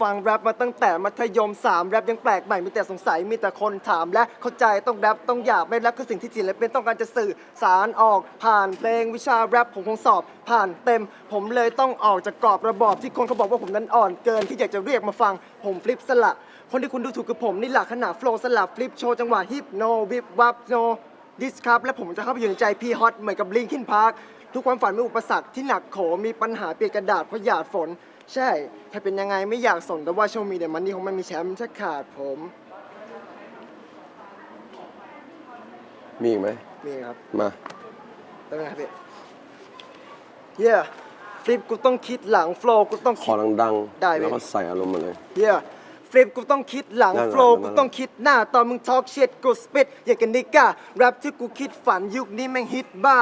ฟังแรปมาตั้งแต่มัธยม3แรปยังแปลกใหม่มีแต่สงสัยมีแต่คนถามและเข้าใจต้องแรปต้องอยากไม่แรปคือสิ่งที่ศิลปินต้องการจะสื่อสารออก ผ่านเพลงวิชาแรปผมคงสอบ ผ่านเต็ม ผมเลยต้องออกจากกรอบระบอบที่คนเขาบอกว่าผมนั้นอ่อนเกินที่อยากจะเรียกมาฟังผมฟลิปสละ คนที่คุณดูถูกคือผมนี่แหละขนาดโฟล์สลับฟลิปโชว์จังหวะฮิปโนวิบวับโนดิสครับและผมจะเข้าไปอยู่ในใจพี่ฮอตเหมือนกับลิงคินพาร์คทุกความฝันมีอุปสรรคที่หนักโขมีปัญหาเปียกกระดาษเพราะหยาดฝน ใช่ถ้าเป็นยังไงไม่อยากสนแต่ว่าโชว์มีเดี๋ยวมันนี่คงไม่มีแชมป์ถ้าขาดผมมีอีกไหมมีครับมาได้ไหมครับพี่เฮียฟลิปกูต้องคิดหลังโฟล์กูต้องขคิอด ดังๆได้ไหมแล้วก็ใส่อารมณ์มาเลย เฮียฟลิปกูต้องคิดหลังนั่นแหละโฟล์นั่นแหละ กูต้องคิดหน้า ตอนมึงทอล์กเช็ดกูสปิดอย่างกันนิก้าแรปที่กูคิดฝันยุคนี้แม่งฮิตบ้า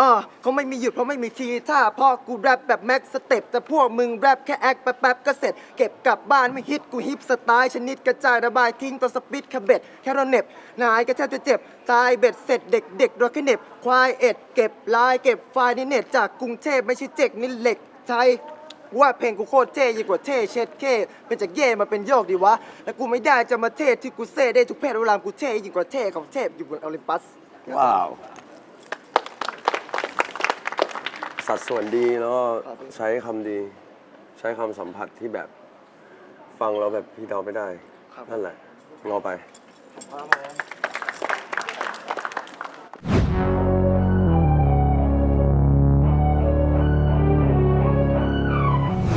อ่าเขาไม่มีหยุดเพราะไม่มีทีท่าพราะกูแรปแบบแม็กสเต็ปแต่พวกมึงแรปแค่แอคแป๊บๆก็เสร็จ เก็บกลับบ้านไม่ฮิตกูฮิปสไตล์ชนิดกระจายระบายทิ้งตัวสปิดขบเบ็ดแค่เราเน็บนายก็แทบจะเจ็บตายเบ็ดเสร็จเด็กๆโดนแค่เน็บควายเอ็ดเก็บลายเก็บไฟล์ในเน็ตจากกรุงเทพไม่ใช่เจ็กนี่เหล็กไทยว่าเพลงกูโคตรเท่ยิ่งกว่าเท่เช็ดเท่เป็นจากเย่มาเป็นโยกดีวะ แล้วกูไม่ได้จะมาเท่ที่กูเซ่ได้ทุกเพศเวลากูเท่ยิ่งกว่าเท่ของเทพอยู่บนโอลิมปัส ว้าว สัดส่วนดีแล้วก็ครับใช้คำดี ใช้คำสัมผัสที่แบบฟังเราแบบพี่เดาไม่ได้นั่นแหละ งอไป ครับผม